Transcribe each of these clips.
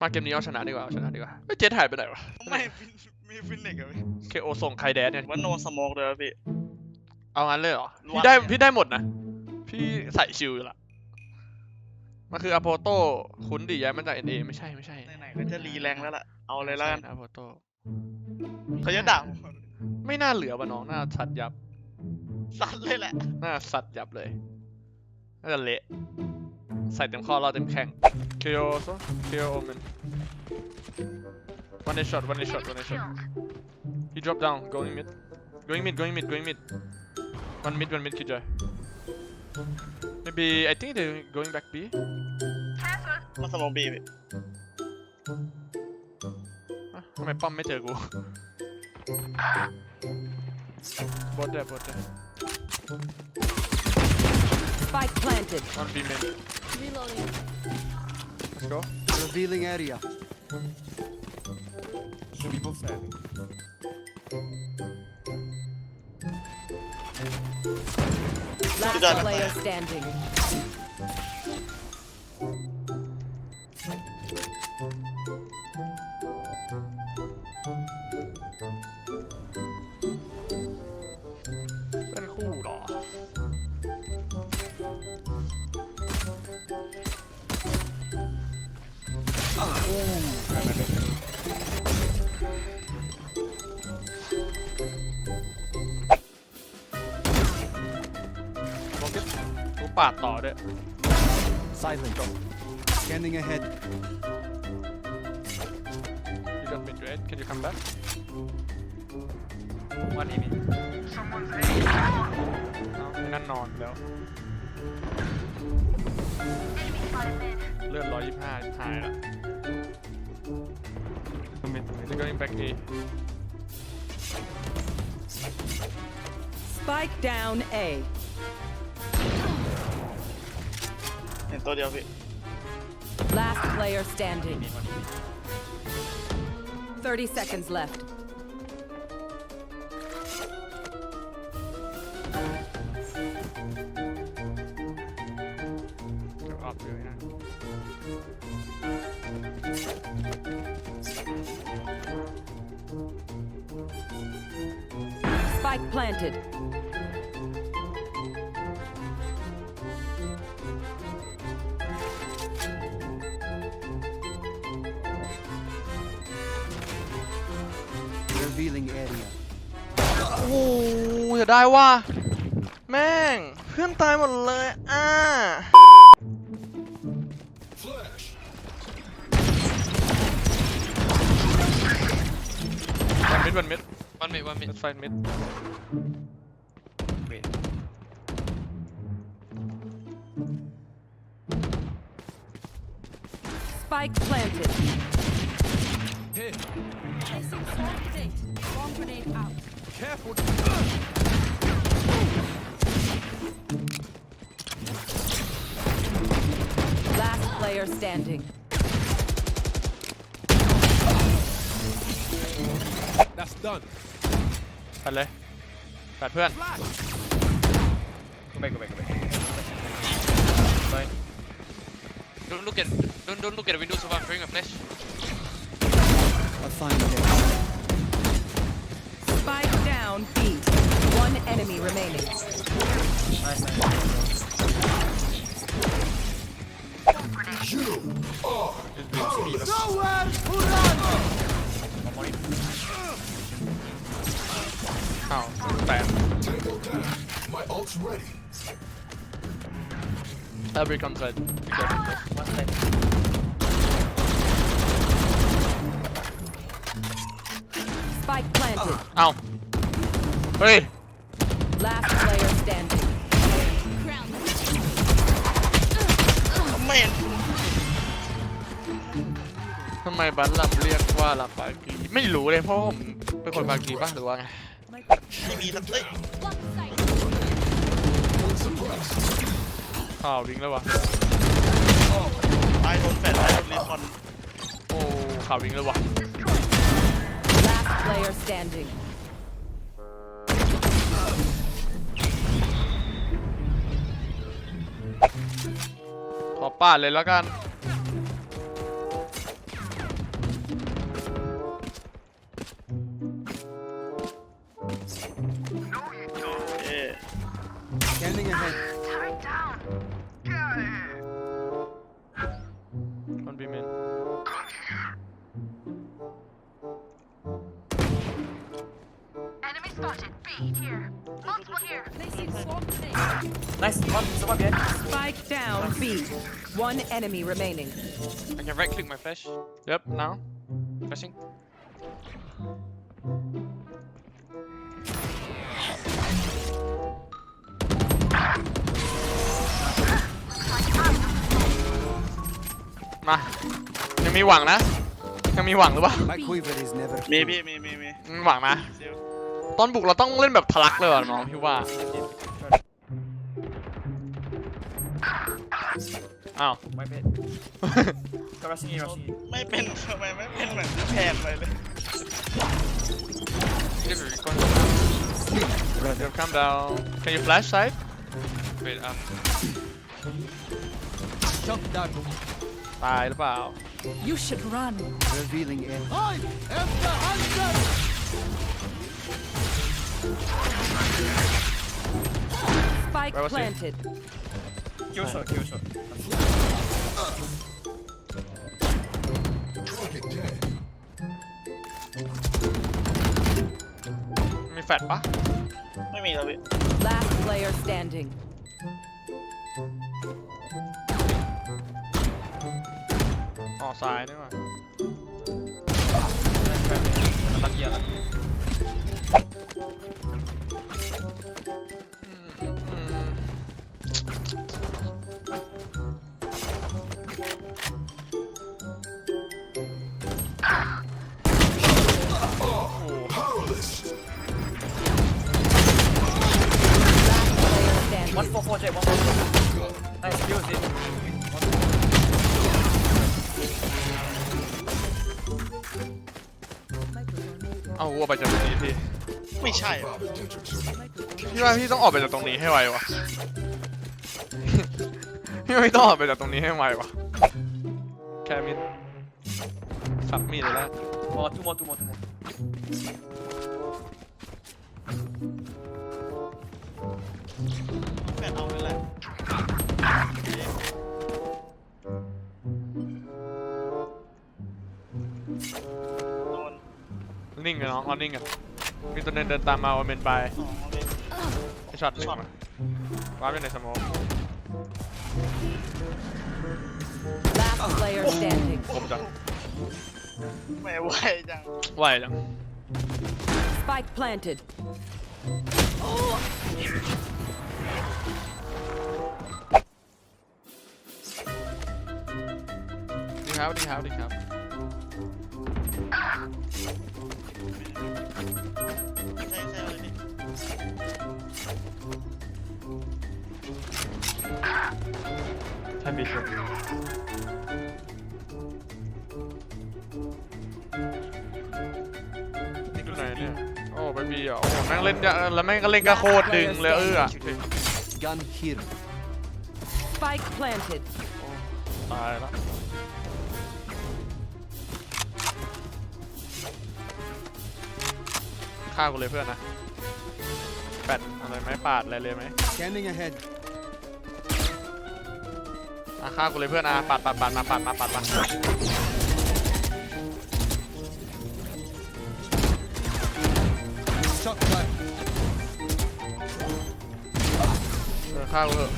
มาเกมนี้เอาชนะดีกว่าเอาชนะดีกว่าเฮ้ยเจ็ดหายไปไหนวะไม่มีฟินเน็กอะพี่เคโอส่งใครแดนเนี่ยว่าโนสโมกเลยอะพี่ เอางั้นเลยเหรอรวมพี่ได้เนี่ยพี่ได้หมดนะ พี่ใส่ชิลอยู่ละมันคืออโปโตคุ้นดีย้ายมาจากเอ็นเอไม่ใช่ไม่ใช่ไหนๆก็จะรีแรงแล้วล่ะ เอาเลยแล้วกันอโปโตเขาจะด่าผมไม่น่าเหลือป่ะน้องน่าสัตว์ยับ สัตว์เลยแหละ น่าสัตว์ยับเลย น่าจะเละ ใส่เต็มข้อเราเต็มแข้งเคโอโซเคโอมัน one day shot one day shot one day shot he drop down going mid going mid going mid going mid one mid one mid Kijoy maybe I think they going back B มาสโมกบีพี่อะทำไมป้อมไม่เจอกูบดเลยบดเลย Spike planted. one B main Reloading. let's go Revealing area. People standing. Last player standing. ปาดต่อด้วย Silent. Scanning ahead. You got mid right can you come back วันนี้พี่เอานั่นนอนแล้ว เลือดร้อยยี่สิบห้าหายละมิดมิด going back A Spike down A. เห็นตัวเดียวพี่ Last player standing. 30 seconds left. Go up เลยนะ Spike planted. Revealing area. โอ้โหจะได้ว่า แม่ง เพื่อนตายหมดเลยอะวันมิดวันมิด One mid, one mid. let's fight mid Wait. Spike planted. Last player standing. That's done. ปัดเลยปัดเพื่อน Go back, go back, go back. Fine. Don't look at don't don't look at the window so far. I'm throwing a flash. A fine day. Spike down B. One enemy remaining. Nice, nice. Nowhere to run. อ้าวแตก My ult's ready. every contract One side. เอ้า เฮ้ย Last player standing. ไม่เห็นทำไมบัลลัมเรียกว่าลาปากีไม่รู้เลยเพราะผมเป็นคนปากีป่ะหรือว่าไง ไม่มีสักเอ้ยอ้าววิงแล้ววะ ตายโดนแฟนตายโดนรีคอนโอ้ข่าววิงแล้ววะ Last player standing. ขอปาดเลยแล้วกัน B. One enemy remaining. I can right click my flash. Yep now Flashing. มายังมีหวังนะ ยังมีหวังหรือเปล่า My quiver is never มี full. พี่มีมีมีมีหวังนะซิลตอนบุกเราต้องเล่นแบบทะลักเลยว่ะน้องพี่ว่า อ้าว My bad. Go rushing in, rushing in. ไม่เป็นทำไมไม่เป็นเหมือนที่แพงไปเลย Give it recon. Brother. Yep, calm down Can you flash side Wait, um, Shot down. ตายหรือเปล่า You should run. Revealing air. I am the hunter. Spike Where was he? planted. Kill shot, kill shot. Target dead. มีแฟดปะไม่มีแล้วพี่ Last player standing. อ๋อซ้ายนี่หว่า Lucky, yeah, lucky. 'Powerless. ไปจากตรงนี้พี่ไม่ใช่วะ Bob and Dietrich. พี่ว่าพี่ต้องออกไปจากตรงนี้ให้ไววะ พี่ว่าพี่ต้องออกไปจากตรงนี้ให้ไววะแค่มิดสับมีดเลยแล้ว Oh, two more, two more, two more. กันน้องรอนิ่งกันมีตัวเดินเดินตามมาว่าเมนไปสองเลยไอช็อตหนึ่งช็อตมาว้าร์ปอยู่ในสโมอง Last player standing. ผมจังไม่ไหวจังไหวจัง Spike planted. ดีครับดีครับดีครับ ใช่ใช่เลยพี่ใช่พี่ชมอยู่ไหนเนี่ย โอ้ไปบีอะโอ้แม่งเล่นยะแล้วแม่งก็เล่นกระโคตรดึงเลยเอออะ Gun here. Spike planted. ตายแล้ว ฆ่ากูเลยเพื่อนนะแปดอะไรไหมปาดอะไรเลยไหม Scanning ahead. อะฆ่ากูเลยเพื่อนนะปาดปาดปาดมาปาดมาปาดมา Shot down. เออฆ่ากูเถอะ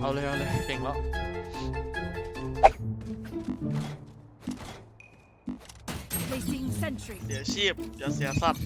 เอาเลยเอาเลยเก่งแล้ว Placing sentry. เดี๋ยวชีพเดี๋ยวเสียสัตว์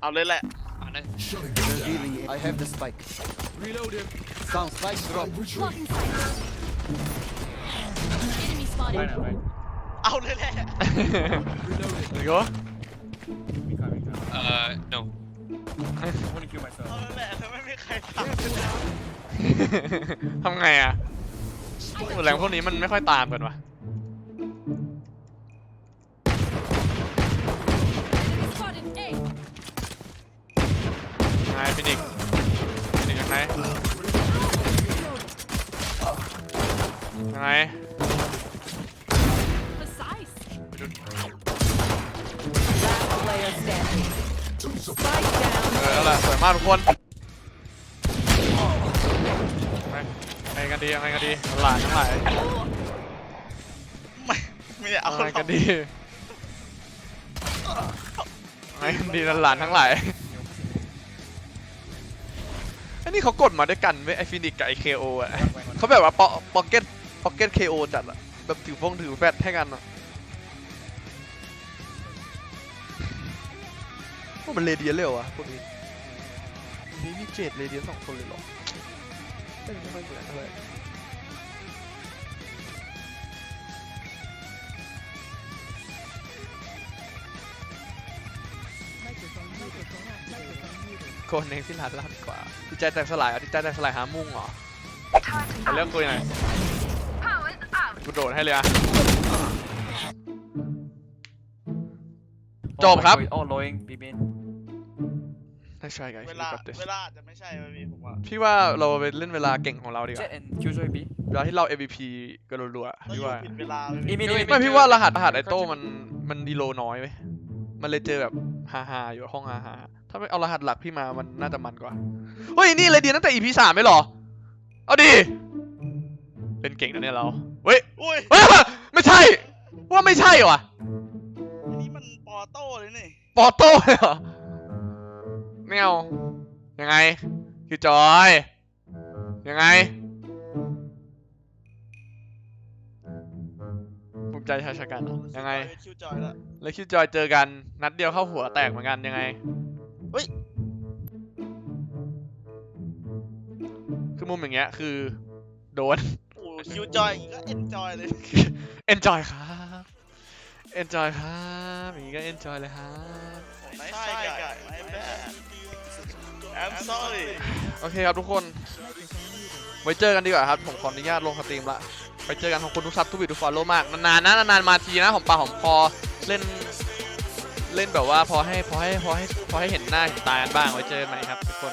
เอาเลยแหละ ah, nice. Shutting down. Revealing air. I have the spike. Reloading. Sound spike drop. Retreat. Enemy spotted. Right now, right. เอาเลยแหละเดี๋ยว We can't, we can't. Uh, no. I want to kill myself. เอาเลยแหละถ้าไม่มีใครททำไงอะแรงพวกนี้มันไม่ค่อยตามกันวะ ยังไงยังไง Precise. Last player standing. Spike เอ down. อแล้วแหละสวยมากทุกคนไปไงกันดียังไงกันดีหลานทั้งหลายำไม่ไม่ได้เอาเอาหรไงอกกันดีไงกันดีหลานทั้งหลายอั นนี้เขากดมาด้วยกันเว้ยไอฟินิกกับไอเคโออะเขาแบบว่าพ็อกเก็ตพ็อกเก็ตเคโอจัดอะแบบถือฟงถือแฟตให้กันอะพวกมันเรเดียนเลยเหรอวะพวกนี้นี่มีเจ็ดเรเดียนสองคนเลยเหรอไม่ไม่ค่อยเหมือนเท่าไหร่ คนเองที่ร้านลาดกว่าดีใจแตกสลายเหรอดีใจแตกสลายหามุ่งเหรอไปเรื่องคุยหน่อยกูโดดให้เลยอะจบครับ โอ้โลยิงบีบีได้ใช่ไงเวลาเวลาอาจจะไม่ใช่เว้ยพี่ผมว่าพี่ว่าเราไปเล่นเวลาเก่งของเราดีกเจ็ว่าดแอนคิวช่วยบี เวลาที่เรา MVP กันรัวๆต้องพี่อยู่ว่า ผิดเวลาเว้ยอีพี่มินิไม่พี่ว่ารหัสรหัสไอโต้มันมันดีโลน้อยเว้ยมันเลยเจอแบบ ฮาฮาๆอยู่ห้องฮาฮาๆถ้าไม่เอารหัสหลักพี่มามันน่าจะมันกว่า เฮ้ย นี่เลยดีตั้งแต่ EP สามไม่หรอ เอาดิ เล่นเก่งนะเนี่ยเราเฮ้ยอุ้ยเฮ้ยไม่ใช่ ว่าไม่ใช่ว่ะอันนี้มันปอโต้เลยนี่ ปอโต้เลยเหรอไม่เอายังไงคือจอย ยังไง ภูมิใจชายชะกันเหรอยังไง คิวจอยแล้วแล้วคิวจอยเจอกัน นัดเดียวเข้าหัวแตกเหมือนกันยังไง เฮ้ย คือมุมอย่างเงี้ยคือโดน โอ้คิวจอยอีกก็เอ็นจอยเลย enjoy ครับ enjoy ครับอย่างงี้ก็ enjoy เลยครับไม่ใช่ไก่ไม่แบด I'm sorry โอเคครับทุกคน ไว้เจอกันดีกว่าครับ ผมขออนุญาตลงสตรีมละ ไปเจอกันของคุณทุกซับทุกวีทุกฟอลโล่มาก นานๆนะนานๆมาทีนะผมปาผมพอเล่นเล่นแบบว่าพอให้พอให้พอให้พอให้เห็นหน้าเห็นตากันบ้างไว้เจอกันใหม่ครับทุกคน